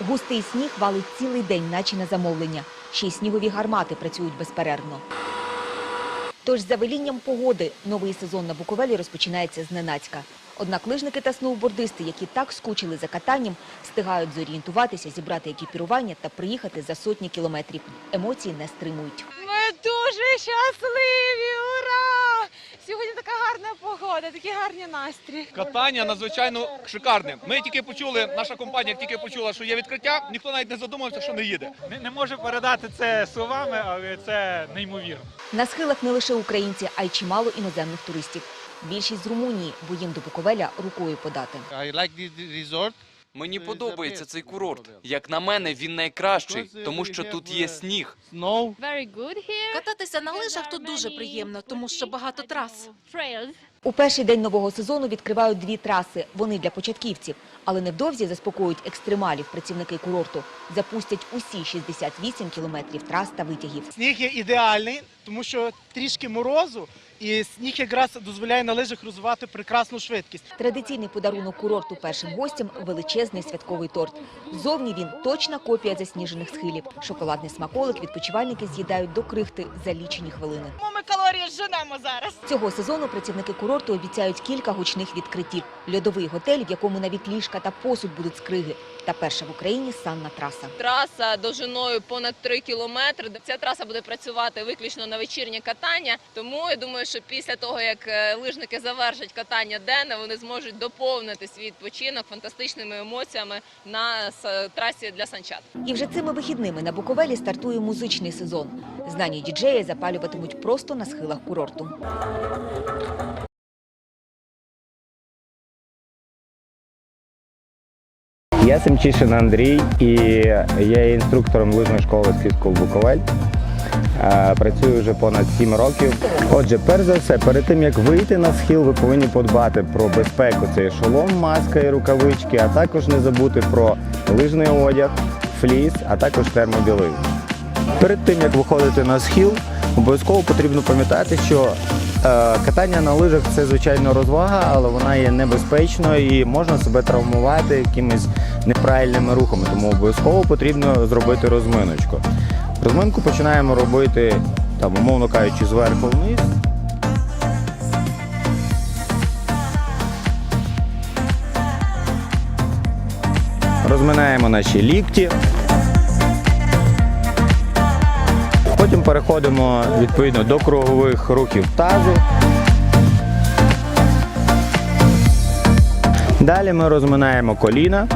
Густий сніг валить цілий день, наче на замовлення. Ще й снігові гармати працюють безперервно. Тож за велінням погоди новий сезон на Буковелі розпочинається зненацька. Однак лижники та сноубордисти, які так скучили за катанням, встигають зорієнтуватися, зібрати екіпірування та приїхати за сотні кілометрів. Емоції не стримують. Ми дуже щасливі! Сьогодні така гарна погода, такі гарні настрій. Катання надзвичайно шикарне. Ми тільки почули, наша компанія тільки почула, що є відкриття, ніхто навіть не задумався, що не їде. Не, не можу передати це словами, але це неймовірно. На схилах не лише українці, а й чимало іноземних туристів. Більшість з Румунії, бо їм до Буковеля рукою подати. I like this resort. Мені подобається цей курорт. Як на мене, він найкращий, тому що тут є сніг. Кататися на лижах тут дуже приємно, тому що багато трас. У перший день нового сезону відкривають дві траси. Вони для початківців. Але невдовзі заспокоюють екстремалів працівники курорту. Запустять усі 68 кілометрів трас та витягів. Сніг є ідеальний, тому що трішки морозу, і сніг якраз дозволяє на лижах розвивати прекрасну швидкість. Традиційний подарунок курорту першим гостям – величезний святковий торт. Зовні він точна копія засніжених схилів. Шоколадний смаколик відпочивальники з'їдають до крихти за лічені хвилини. Ми калорії зженемо зараз. Цього сезону працівники курорту обіцяють кілька гучних відкриттів. Льодовий готель, в якому навіть ліжка та посуд будуть з криги. Та перша в Україні санна траса. Траса довжиною понад 3 кілометри. Ця траса буде працювати виключно на вечірнє катання. Тому я думаю, що після того, як е, лижники завершать катання денне, вони зможуть доповнити свій відпочинок фантастичними емоціями на трасі для санчат. І вже цими вихідними на Буковелі стартує музичний сезон. Знані діджеї запалюватимуть просто на схилах курорту. Я Семчишин Андрій і я є інструктором лижної школи Ski Буковель. Е, Працюю вже понад 7 років. Отже, перш за все, перед тим як вийти на схил, ви повинні подбати про безпеку. Це і шолом, маска і рукавички, а також не забути про лижний одяг, фліс, а також термобілизну. Перед тим як виходити на схил, обов'язково потрібно пам'ятати, що е, катання на лижах це звичайно розвага, але вона є небезпечною і можна себе травмувати якимись неправильними рухами. Тому обов'язково потрібно зробити розминочку. Розминку починаємо робити, там, умовно кажучи, зверху вниз. Розминаємо наші лікті. Потім переходимо відповідно до кругових рухів тазу. Далі ми розминаємо коліна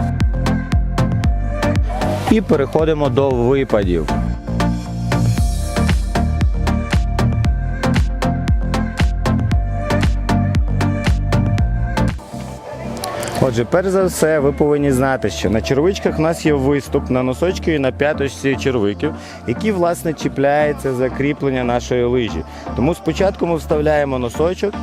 і переходимо до випадів. Отже, перш за все, ви повинні знати, що на червичках у нас є виступ на носочки і на п'яточці червиків, які власне чіпляється за кріплення нашої лижі. Тому спочатку ми вставляємо носочок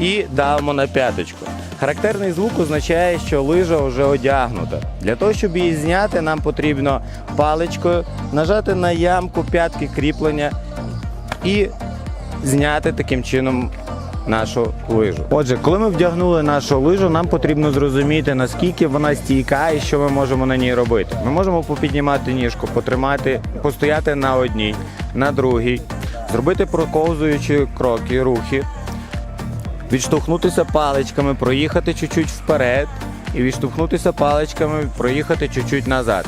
і давимо на п'яточку. Характерний звук означає, що лижа вже одягнута. Для того, щоб її зняти, нам потрібно паличкою нажати на ямку п'ятки кріплення і зняти таким чином нашу лижу. Отже, коли ми вдягнули нашу лижу, нам потрібно зрозуміти, наскільки вона стійка і що ми можемо на ній робити. Ми можемо попіднімати ніжку, потримати, постояти на одній, на другій, зробити проковзуючі кроки, рухи, відштовхнутися паличками, проїхати чуть-чуть вперед і відштовхнутися паличками, проїхати чуть-чуть назад.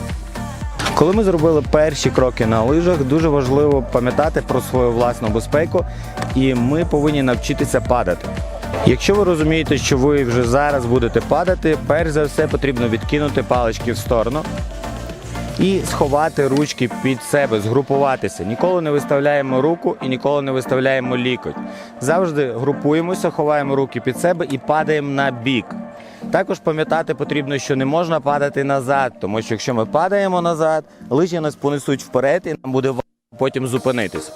Коли ми зробили перші кроки на лижах, дуже важливо пам'ятати про свою власну безпеку, і ми повинні навчитися падати. Якщо ви розумієте, що ви вже зараз будете падати, перш за все потрібно відкинути палички в сторону і сховати ручки під себе, згрупуватися. Ніколи не виставляємо руку і ніколи не виставляємо лікоть. Завжди групуємося, ховаємо руки під себе і падаємо на бік. Також пам'ятати потрібно, що не можна падати назад, тому що якщо ми падаємо назад, лижі нас понесуть вперед і нам буде важко потім зупинитися.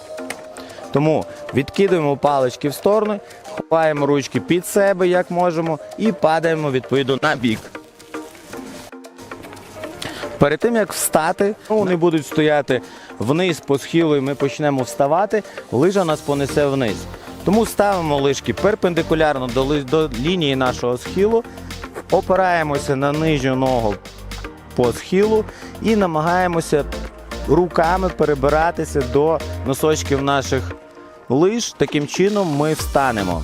Тому відкидуємо палички в сторону, ховаємо ручки під себе, як можемо, і падаємо відповідно на бік. Перед тим як встати, ну, вони будуть стояти вниз по схилу, і ми почнемо вставати, лижа нас понесе вниз. Тому ставимо лижки перпендикулярно до, до лінії нашого схилу, опираємося на нижню ногу по схилу і намагаємося руками перебиратися до носочків наших лиж. Таким чином ми встанемо.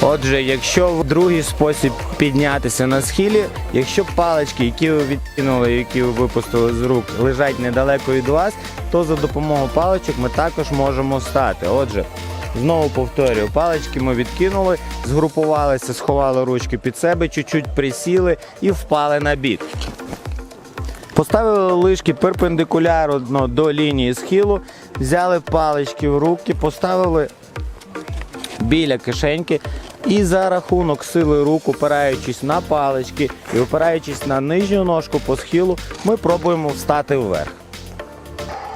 Отже, якщо в другий спосіб піднятися на схилі, якщо палички, які ви відкинули, які ви випустили з рук, лежать недалеко від вас, то за допомогою паличок ми також можемо встати. Отже, знову повторюю, палички ми відкинули, згрупувалися, сховали ручки під себе, чуть-чуть присіли і впали на бік. Поставили лижки перпендикулярно до лінії схилу, взяли палички в руки, поставили біля кишеньки. І за рахунок сили рук, опираючись на палички і опираючись на нижню ножку по схилу, ми пробуємо встати вверх.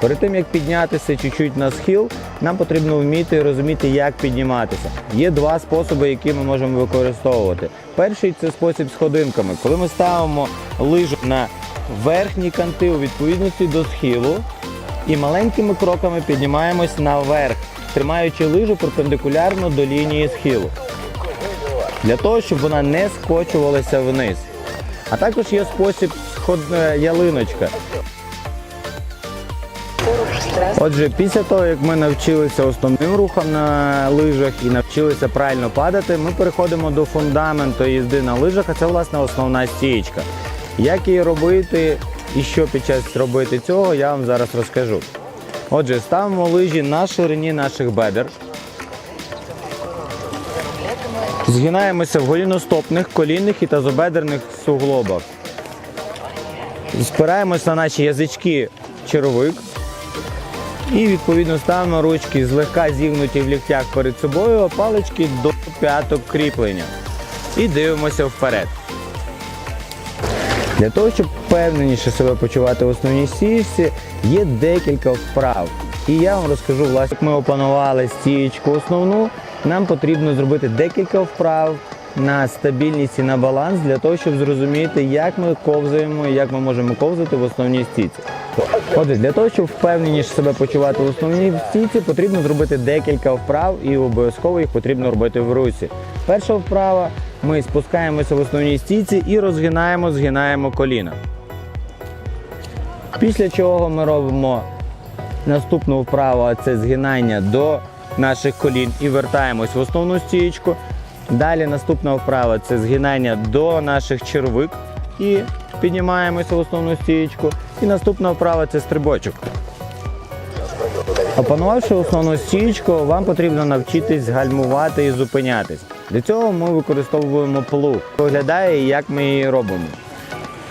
Перед тим як піднятися чуть-чуть на схил, нам потрібно вміти і розуміти, як підніматися. Є два способи, які ми можемо використовувати. Перший це спосіб з ходинками. Коли ми ставимо лижу на верхні канти у відповідності до схилу і маленькими кроками піднімаємось наверх, тримаючи лижу перпендикулярно до лінії схилу. Для того, щоб вона не скочувалася вниз. А також є спосіб е, ялиночка. Отже, після того, як ми навчилися основним рухам на лижах і навчилися правильно падати, ми переходимо до фундаменту їзди на лижах, а це власне основна стієчка. Як її робити і що під час робити цього, я вам зараз розкажу. Отже, ставимо лижі на ширині наших бедер. Згинаємося в голіностопних, колінних і тазобедерних суглобах. Спираємось на наші язички червик. І відповідно ставимо ручки злегка зігнуті в ліктях перед собою, а палички до п'яток кріплення. І дивимося вперед. Для того, щоб впевненіше себе почувати в основній стієчці, є декілька вправ. І я вам розкажу, власне, як ми опанували стієчку основну, нам потрібно зробити декілька вправ на стабільність і на баланс для того, щоб зрозуміти, як ми ковзаємо і як ми можемо ковзати в основній стійці. Отже, для того, щоб впевненіше себе почувати в основній стійці, потрібно зробити декілька вправ і обов'язково їх потрібно робити в русі. Перша вправа ми спускаємося в основній стійці і розгинаємо, згинаємо коліна. Після чого ми робимо наступну вправу, а це згинання до наших колін і вертаємось в основну стієчку. Далі наступна вправа це згинання до наших червик і піднімаємося в основну стієчку. І наступна вправа це стрибочок. Опанувавши основну стієчку, вам потрібно навчитись гальмувати і зупинятись. Для цього ми використовуємо плуг. Виглядає, як ми її робимо.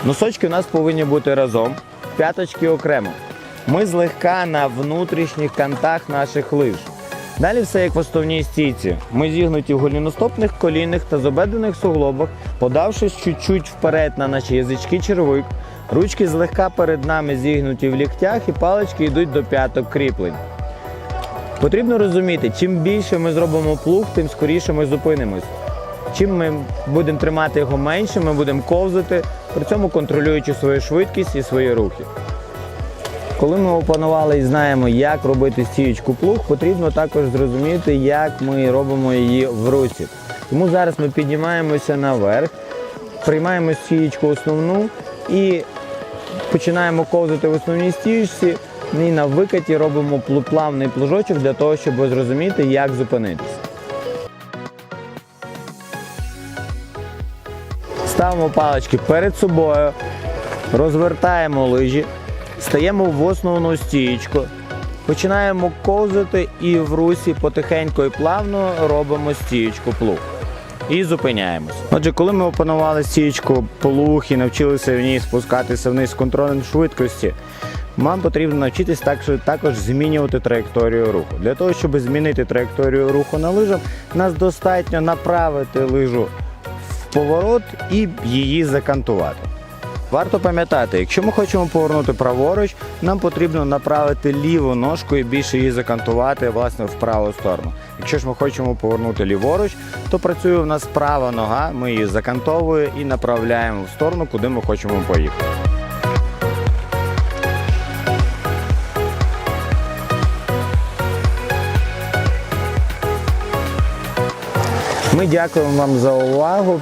Носочки у нас повинні бути разом, п'яточки окремо. Ми злегка на внутрішніх кантах наших лиж. Далі все як в основній стійці. Ми зігнуті в голіностопних колінних та зобедених суглобах, подавшись чуть-чуть вперед на наші язички червик. Ручки злегка перед нами зігнуті в ліктях і палички йдуть до п'яток кріплень. Потрібно розуміти, чим більше ми зробимо плуг, тим скоріше ми зупинимось. Чим ми будемо тримати його менше, ми будемо ковзати, при цьому контролюючи свою швидкість і свої рухи. Коли ми опанували і знаємо, як робити стіючку плуг, потрібно також зрозуміти, як ми робимо її в руці. Тому зараз ми піднімаємося наверх, приймаємо стіючку основну і починаємо ковзати в основній стіючці. І на викаті робимо плавний плужочок для того, щоб зрозуміти, як зупинитися. Ставимо палички перед собою, розвертаємо лижі, стаємо в основну стієчку, починаємо ковзати і в русі потихеньку і плавно робимо стієчку плуг. І зупиняємося. Отже, коли ми опанували стічку плуг і навчилися в ній спускатися вниз з контролем швидкості, нам потрібно навчитись також, також змінювати траєкторію руху. Для того, щоб змінити траєкторію руху на лижах, нас достатньо направити лижу в поворот і її закантувати. Варто пам'ятати, якщо ми хочемо повернути праворуч, нам потрібно направити ліву ножку і більше її закантувати власне в праву сторону. Якщо ж ми хочемо повернути ліворуч, то працює в нас права нога, ми її закантовуємо і направляємо в сторону, куди ми хочемо поїхати. Ми дякуємо вам за увагу.